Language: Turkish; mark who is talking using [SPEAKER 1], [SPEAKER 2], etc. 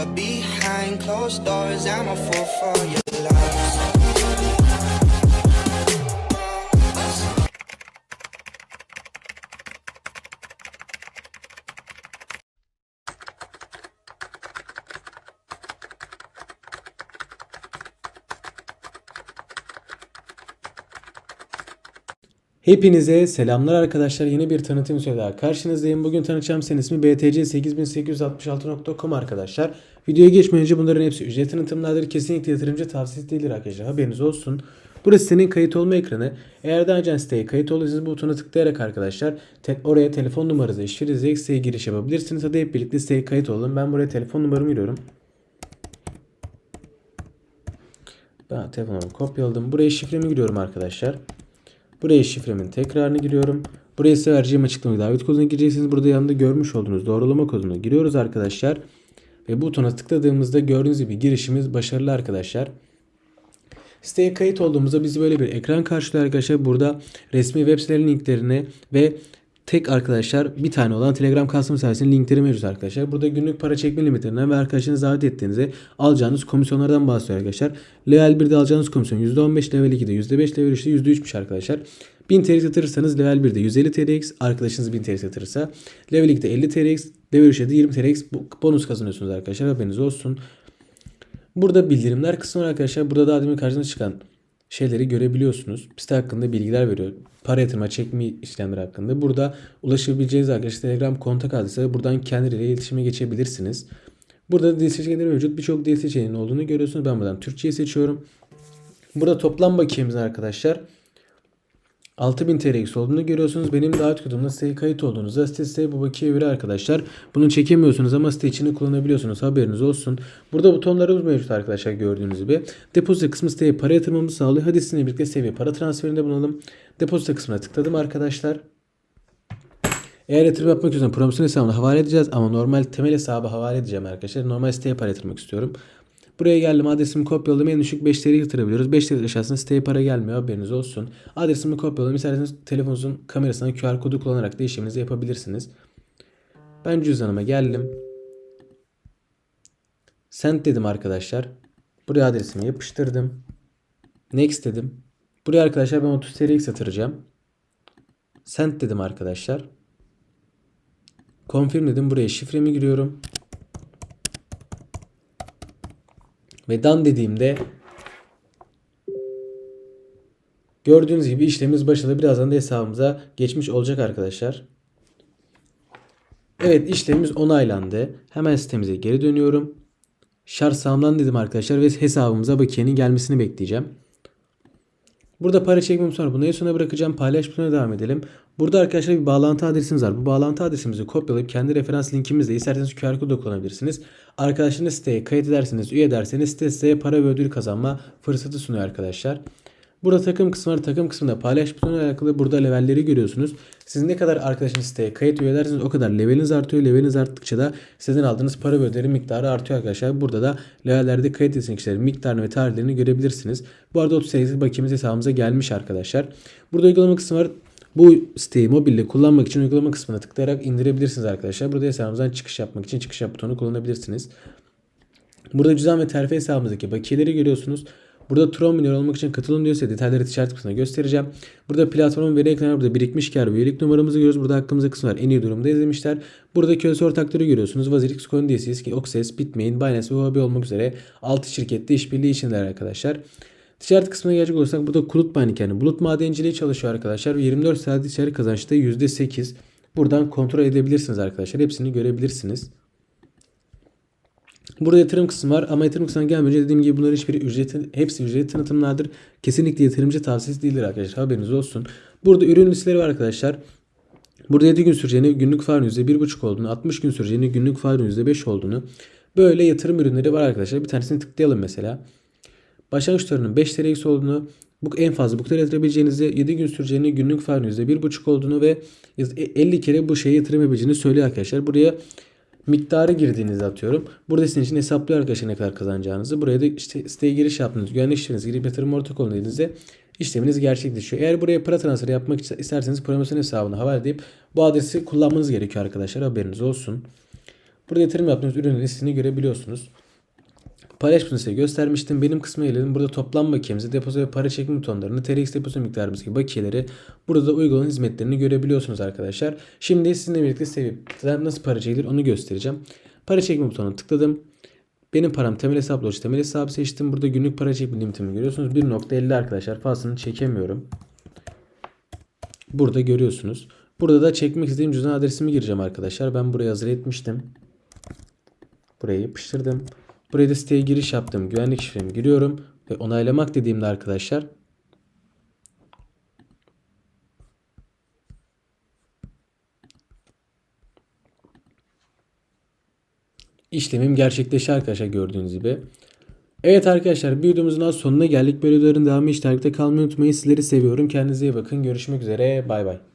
[SPEAKER 1] But behind closed doors, I'm a fool for your love.
[SPEAKER 2] Hepinize selamlar arkadaşlar. Yeni bir tanıtım videosu daha karşınızdayım. Bugün tanıtacağım senin ismi btc8866.com arkadaşlar. Videoya geçmeden önce bunların hepsi ücret tanıtımlardır. Kesinlikle yatırımcı tavsiyesi değildir arkadaşlar. Haberiniz olsun. Burası senin kayıt olma ekranı. Eğer daha önce siteye kayıt olduysanız bu butona tıklayarak arkadaşlar te- oraya telefon numaranızı şifrenizi siteye giriş yapabilirsiniz. Hadi hep birlikte siteye kayıt olalım. Ben buraya telefon numaramı giriyorum. Ben telefonumu kopyaladım. Buraya şifremi giriyorum arkadaşlar. Buraya şifremin tekrarını giriyorum. Buraya size vereceğim açıklamayı davet kodunu gireceksiniz. Burada yanında görmüş olduğunuz doğrulama kodunu giriyoruz arkadaşlar. Ve butona tıkladığımızda gördüğünüz gibi girişimiz başarılı arkadaşlar. Siteye kayıt olduğumuzda bizi böyle bir ekran karşılıyor arkadaşlar. Burada resmi web sitelerinin linklerini ve tek arkadaşlar bir tane olan Telegram kasım sayesinde linkleri mevcut arkadaşlar. Burada günlük para çekme limitlerinden ve arkadaşınızı davet ettiğinizde alacağınız komisyonlardan bahsediyor arkadaşlar. Level 1'de alacağınız komisyon %15, level 2'de %5, level 3'de %3'müş arkadaşlar. 1000 TRX yatırırsanız level 1'de 150 TRX, arkadaşınız 1000 TRX yatırırsa level 2'de 50 TRX, level 3'de de 20 TRX bonus kazanıyorsunuz arkadaşlar. Haberiniz olsun. Burada bildirimler kısmı arkadaşlar. Burada daha demin karşınıza çıkan şeyleri görebiliyorsunuz. Site hakkında bilgiler veriyor. Para yatırma, çekme işlemleri hakkında. Burada ulaşabileceğiniz arkadaşlar Telegram kontak adresi. Buradan kendileriyle iletişime geçebilirsiniz. Burada dil seçenekleri mevcut. Birçok dil seçeneğinin olduğunu görüyorsunuz. Ben buradan Türkçeyi seçiyorum. Burada toplam bakiyemiz arkadaşlar 6000 TRX olduğunu görüyorsunuz. Benim davet kodumda siteye kayıt olduğunuzda site size bu bakiye göre arkadaşlar. Bunu çekemiyorsunuz ama site içini kullanabiliyorsunuz. Haberiniz olsun. Burada butonlarımız mevcut arkadaşlar gördüğünüz gibi. Depozito kısmı siteye para yatırmamızı sağlıyor. Hadi sizinle birlikte seviye para transferinde bulunalım. Depozito kısmına tıkladım arkadaşlar. Eğer yatırım yapmak istiyorsan promosyon hesabına havale edeceğiz ama normal temel hesabı havale edeceğim arkadaşlar. Normal siteye para yatırmak istiyorum. Buraya geldim adresimi kopyaladım. En düşük 5 TL yatırabiliyoruz. 5 TL aşağısında siteye para gelmiyor haberiniz olsun. Adresimi kopyaladım. İsterseniz telefonunuzun kamerasına QR kodu kullanarak da işleminizi yapabilirsiniz. Ben cüzdanıma geldim. Send dedim arkadaşlar. Buraya adresimi yapıştırdım. Next dedim. Buraya arkadaşlar ben 30 TL'lik yatıracağım. Send dedim arkadaşlar. Confirm dedim. Buraya şifremi giriyorum. Ve done dediğimde gördüğünüz gibi işlemimiz başladı. Birazdan da hesabımıza geçmiş olacak arkadaşlar. Evet işlemimiz onaylandı. Hemen sitemize geri dönüyorum. Şarj sağımdan dedim arkadaşlar ve hesabımıza bakiyenin gelmesini bekleyeceğim. Burada para çekmem sonra bunu en sona bırakacağım. Paylaş butonuna devam edelim. Burada arkadaşlar bir bağlantı adresimiz var. Bu bağlantı adresimizi kopyalayıp kendi referans linkimizle isterseniz QR kodu kullanabilirsiniz. Arkadaşınız siteye kayıt ederseniz, üye ederseniz site size para ve ödül kazanma fırsatı sunuyor arkadaşlar. Burada takım kısmı var. Takım kısmında paylaş butonuna alakalı burada levelleri görüyorsunuz. Siz ne kadar arkadaşınız siteye kayıt üye ederseniz o kadar leveliniz artıyor. Leveliniz arttıkça da sizden aldığınız para ve ödülleri miktarı artıyor arkadaşlar. Burada da levellerde kayıt ettiğiniz kişilerin miktarını ve tarihlerini görebilirsiniz. Bu arada 30 TL'lik bakiyemiz hesabımıza gelmiş arkadaşlar. Burada uygulama kısmı var. Bu siteyi mobilde kullanmak için uygulama kısmına tıklayarak indirebilirsiniz arkadaşlar. Burada hesabımızdan çıkış yapmak için çıkış yap butonu kullanabilirsiniz. Burada cüzdan ve terfi hesabımızdaki bakiyeleri görüyorsunuz. Burada Tron milyon olmak için katılın diyorsa detayları ticaret kısmına göstereceğim. Burada platformun veri ekranı burada birikmiş kar ve üyelik numaramızı görüyoruz. Burada hakkımızda kısmı var. En iyi durumda izlemişler. Burada köse ortakları görüyorsunuz. Vazirix, CoinDCS, Oxes, Bitmain, Binance ve Huobi olmak üzere 6 şirkette işbirliği içindeler arkadaşlar. Ticaret kısmına gelecek olursak burada Kulut Mining yani bulut madenciliği çalışıyor arkadaşlar. 24 saat içerik kazançta %8. Buradan kontrol edebilirsiniz arkadaşlar. Hepsini görebilirsiniz. Burada yatırım kısmı var ama yatırım kısmına gelmeden önce dediğim gibi bunların hiçbiri ücretin, hepsi ücretli tanıtımlardır. Kesinlikle yatırımcı tavsiyesi değildir arkadaşlar haberiniz olsun. Burada ürün listeleri var arkadaşlar. Burada 7 gün süreceğini günlük farın %1,5 olduğunu, 60 gün süreceğini günlük farın %5 olduğunu böyle yatırım ürünleri var arkadaşlar. Bir tanesini tıklayalım mesela. Başlangıç tutarının 5 TL'si olduğunu, bu en fazla bu kadar yatırabileceğinizi, 7 gün süreceğini, günlük farın %1,5 olduğunu ve 50 kere bu şeye yatırım yapabileceğini söylüyor arkadaşlar. Buraya miktarı girdiğinizi atıyorum. Burada sizin için hesaplıyor arkadaşlar ne kadar kazanacağınızı. Buraya da işte siteye giriş yaptınız. Güvenlik şifrenizi girip yatırım ortak olun dediğinizde işleminiz gerçekleşiyor. Eğer buraya para transferi yapmak isterseniz promosyon hesabına havale edip bu adresi kullanmanız gerekiyor arkadaşlar. Haberiniz olsun. Burada yatırım yaptığınız ürünün listesini görebiliyorsunuz. Paylaşımını size göstermiştim. Benim kısmına gelelim. Burada toplam bakiyemizi, depozito ve para çekme butonlarını, TRX depozito miktarımız gibi bakiyeleri burada da uygulanan hizmetlerini görebiliyorsunuz arkadaşlar. Şimdi sizinle birlikte sevip nasıl para çekilir onu göstereceğim. Para çekme butonuna tıkladım. Benim param temel hesapla oluştu. Temel hesabı seçtim. Burada günlük para çekme limitimi görüyorsunuz. 1.50 arkadaşlar. Fazlasını çekemiyorum. Burada görüyorsunuz. Burada da çekmek istediğim cüzdan adresimi gireceğim arkadaşlar. Ben buraya hazır etmiştim. Buraya yapıştırdım. Buraya da siteye giriş yaptım. Güvenlik şifremi giriyorum. Ve onaylamak dediğimde arkadaşlar işlemim gerçekleşti arkadaşlar gördüğünüz gibi. Evet arkadaşlar videomuzun daha sonuna geldik. Böyle videoların devamı için takipte kalmayı unutmayın. Sizleri seviyorum. Kendinize iyi bakın. Görüşmek üzere. Bay bay.